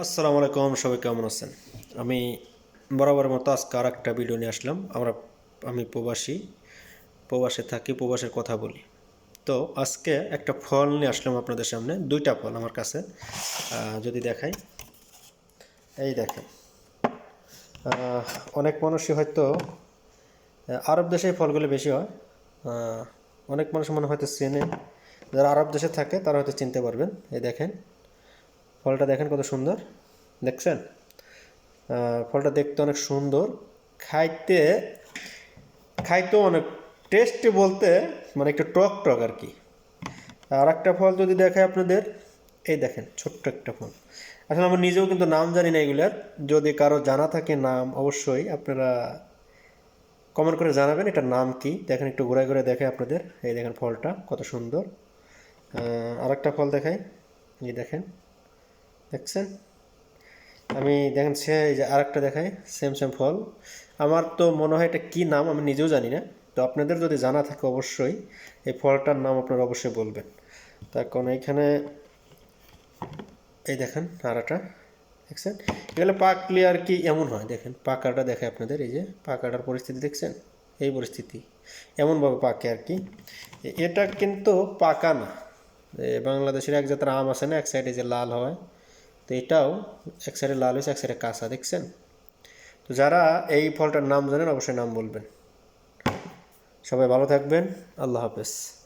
আসসালামু আলাইকুম, সবাই কেমন আছেন? আমি বরাবরের মতো আজকে আর একটা ভিডিও নিয়ে আসলাম। আমরা, আমি প্রবাসী, প্রবাসে থাকি, প্রবাসের কথা বলি। তো আজকে একটা ফল নিয়ে আসলাম আপনাদের সামনে, দুইটা ফল আমার কাছে। যদি দেখাই। এই দেখেন। অনেক মানুষই হয়তো আরব দেশে ফলগুলো বেশি হয়। অনেক মানুষ মনে হয়তো চেনে। যারা আরব দেশে থাকে, তারা হয়তো চিনতে পারবেন। এই দেখেন। ফলটা দেখেন কত সুন্দর। দেখছেন? ফলটা দেখতে অনেক সুন্দর। খাইতে, খাইতেও অনেক টেস্টি বলতে মানে একটু টক টক আর কি। আর একটা ফল যদি দেখায় আপনাদের, এই দেখেন, ছোট্ট একটা ফল। আসলে আমরা নিজেও কিন্তু নাম জানি না এগুলার। যদি কারও জানা থাকে নাম, অবশ্যই আপনারা কমেন্ট করে জানাবেন এটার নাম কি। দেখেন একটু ঘুরে ঘুরে দেখে আপনাদের। এই দেখেন ফলটা, কত সুন্দর। আর একটা ফল দেখায় এই দেখেন। দেখছেন? আমি দেখেন সে এই যে আরেকটা দেখাই সেম সেম ফল। আমার তো মনে হয় এটা কী নাম আমি নিজেও জানি না। তো আপনাদের যদি জানা থাকে অবশ্যই, এই ফলটার নাম আপনারা অবশ্যই বলবেন। তার কারণ এইখানে, এই দেখেন আরাটা দেখছেন? এগুলো পাকলে আর কি এমন হয়? দেখেন, পাকাটা দেখে আপনাদের, এই যে পাকাটার পরিস্থিতি দেখছেন? এই পরিস্থিতি, এমনভাবে পাকে আর কি। এটা কিন্তু পাকা না। বাংলাদেশের এক জাতের আম আছে না, এক সাইডে যে লাল হয়। এটাও এক সাইডে লাল হয়েছে এক সাইডে কাঁচা, দেখছেন? তো যারা এই ফলটার নাম জানেন, অবশ্যই নাম বলবেন। সবাই ভালো থাকবেন। আল্লাহ হাফেজ।